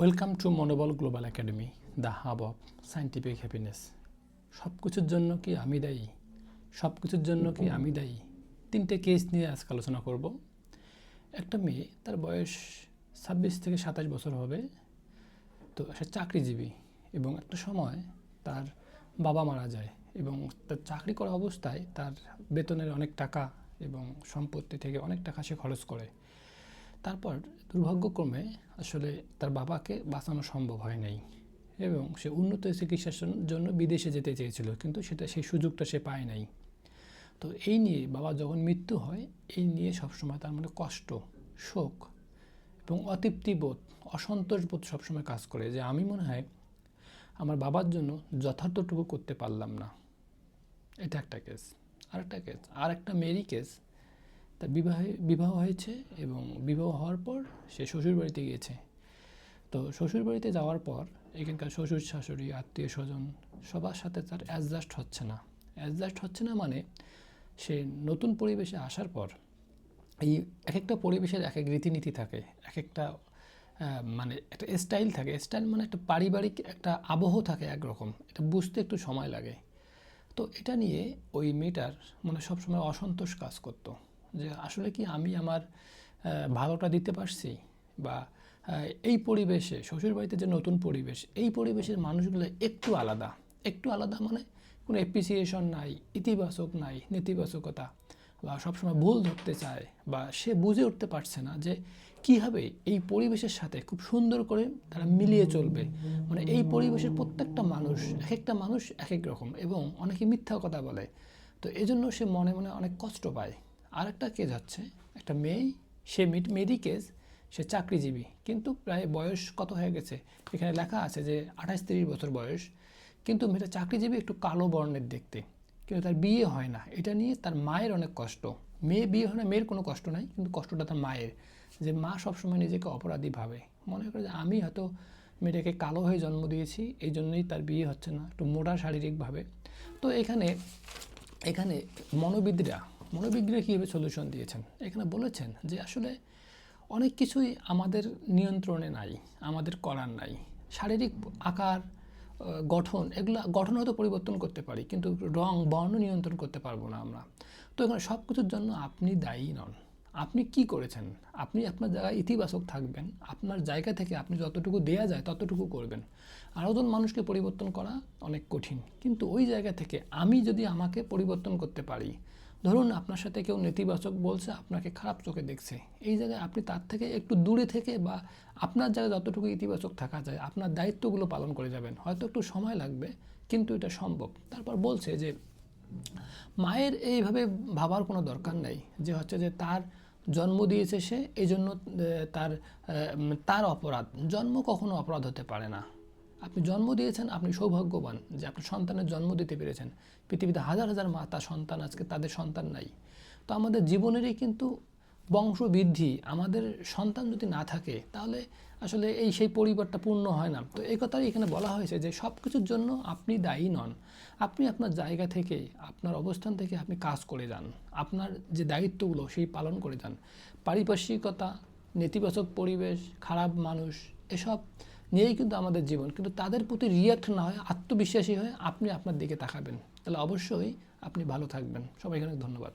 Welcome to Monobol global academy the hub of scientific happiness সব কিছুর জন্য কি আমি দায়ী? সব কিছুর জন্য কি আমি দায়ী? তিনটে কেস নিয়ে আজকে আলোচনা করব। একটা মেয়ে, তার বয়স ছাব্বিশ থেকে সাতাশ বছর হবে, তো সে চাকরিজীবী এবং একটা সময় তার বাবা মারা যায় এবং তার চাকরি করা অবস্থায় তার বেতনের অনেক টাকা এবং সম্পত্তি থেকে অনেক টাকা সে খরচ করে। তারপর দুর্ভাগ্যক্রমে আসলে তার বাবাকে বাঁচানো সম্ভব হয় নাই এবং সে উন্নত চিকিৎসার জন্য বিদেশে যেতে চেয়েছিল, কিন্তু সেটা, সেই সুযোগটা সে পায় নাই। তো এই নিয়ে বাবা যখন মৃত্যু হয়, এই নিয়ে সবসময় তার মনে কষ্ট, শোক এবং অতৃপ্তিবোধ অসন্তোষ বোধ সবসময় কাজ করে যে আমি মনে হয় আমার বাবার জন্য যথার্থটুকু করতে পারলাম না। এটা একটা কেস আর একটা কেস আর একটা মেরি কেস তার বিবাহে, বিবাহ হয়েছে এবং বিবাহ হওয়ার পর সে শ্বশুর বাড়িতে গিয়েছে। তো শ্বশুর বাড়িতে যাওয়ার পর এখানকার শ্বশুর শাশুড়ি, আত্মীয় স্বজন সবার সাথে তার অ্যাডজাস্ট হচ্ছে না। অ্যাডজাস্ট হচ্ছে না মানে সে নতুন পরিবেশে আসার পর এই এক একটা পরিবেশের এক এক রীতিনীতি থাকে এক একটা মানে একটা স্টাইল থাকে। স্টাইল মানে একটা পারিবারিক একটা আবহ থাকে একরকম। এটা বুঝতে একটু সময় লাগে। তো এটা নিয়ে ওই মেয়েটার মানে সবসময় অসন্তোষ কাজ করতো। যে আসলে কি আমি আমার ভালোটা দিতে পারছি? বা এই পরিবেশে, শ্বশুরবাড়িতে যে নতুন পরিবেশ, এই পরিবেশের মানুষগুলো একটু আলাদা। একটু আলাদা মানে কোনো অ্যাপ্রিসিয়েশন নাই, ইতিবাচক নাই, নেতিবাচকতা। বা সবসময় ভুল ধরতে চায়, বা সে বুঝে উঠতে পারছে না যে কীভাবে এই পরিবেশের সাথে খুব সুন্দর করে তারা মিলিয়ে চলবে। মানে এই পরিবেশের প্রত্যেকটা মানুষ এক একটা মানুষ এক এক রকম এবং অনেকে মিথ্যা কথা বলে। তো এজন্য সে মনে মনে অনেক কষ্ট পায়। আর একটা কেস হচ্ছে একটা মেয়ে, সে মেয়েরই কেস সে চাকরিজীবী, কিন্তু প্রায় বয়স কত হয়ে গেছে? এখানে লেখা আছে যে আঠাশ তিরিশ বছর বয়স, কিন্তু মেয়েটা চাকরিজীবী একটু কালো বর্ণের দেখতে, কিন্তু তার বিয়ে হয় না। এটা নিয়ে তার মায়ের অনেক কষ্ট। মেয়ে বিয়ে হয় না, মেয়ের কোনো কষ্ট নাই, কিন্তু কষ্টটা তার মায়ের, যে মা সবসময় নিজেকে অপরাধী ভাবে। মনে করে যে আমি হয়তো মেয়েটাকে কালো হয়ে জন্ম দিয়েছি, এই জন্যই তার বিয়ে হচ্ছে না, একটু মোটা শারীরিকভাবে। তো এখানে এখানে মনোবিদরা মনোবিদরা কীভাবে সলিউশন দিয়েছেন। এখানে বলেছেন যে আসলে অনেক কিছুই আমাদের নিয়ন্ত্রণে নাই, আমাদের করার নাই। শারীরিক আকার গঠন, এগুলো গঠন হয়তো পরিবর্তন করতে পারি, কিন্তু রং, বর্ণ নিয়ন্ত্রণ করতে পারব না আমরা। তো এখানে সব কিছুর জন্য আপনি দায়ী নন। আপনি কি করেছেন? আপনি আপনার জায়গায় ইতিবাচক থাকবেন, আপনার জায়গা থেকে আপনি যতটুকু দেয়া যায় ততটুকু করবেন। আরোজন মানুষকে পরিবর্তন করা অনেক কঠিন, কিন্তু ওই জায়গা থেকে আমি যদি আমাকে পরিবর্তন করতে পারি ধরুন আপনার সাথে কেউ নেতিবাচক বলছে, আপনাকে খারাপ চোখে দেখছে, এই জায়গায় আপনি তার থেকে একটু দূরে থেকে বা আপনার জায়গায় যতটুকু ইতিবাচক থাকা যায়, আপনার দায়িত্বগুলো পালন করে যাবেন। হয়তো একটু সময় লাগবে, কিন্তু এটা সম্ভব। তারপর বলছে যে, মায়ের এইভাবে ভাবার কোনো দরকার নেই, যে হচ্ছে যে তার জন্ম দিয়েছে সে এই জন্য তার তার অপরাধ, জন্ম কখনো অপরাধ হতে পারে না। আপনি জন্ম দিয়েছেন, আপনি সৌভাগ্যবান যে আপনি সন্তানের জন্ম দিতে পেরেছেন। পৃথিবীতে হাজার হাজার মাতা সন্তান আজকে তাদের সন্তান নাই। তো আমাদের জীবনেরই কিন্তু বংশবৃদ্ধি, আমাদের সন্তান যদি না থাকে, তাহলে আসলে এই সেই পরিবারটা পূর্ণ হয় না। তো এই কথাই এখানে বলা হয়েছে যে সব কিছুর জন্য আপনি দায়ী নন। আপনি আপনার জায়গা থেকে, আপনার অবস্থান থেকে আপনি কাজ করে যান। আপনার যে দায়িত্বগুলো, সেই পালন করে যান। পারিপার্শ্বিকতা, নেতিবাচক পরিবেশ, খারাপ মানুষ, এসব নিয়েই কিন্তু আমাদের জীবন। কিন্তু তাদের প্রতি রিয়াক্ট না হয়, আত্মবিশ্বাসী হয়ে আপনি আপনার দিকে তাকাবেন। তাহলে অবশ্যই আপনি ভালো থাকবেন। সবাইকে অনেক ধন্যবাদ।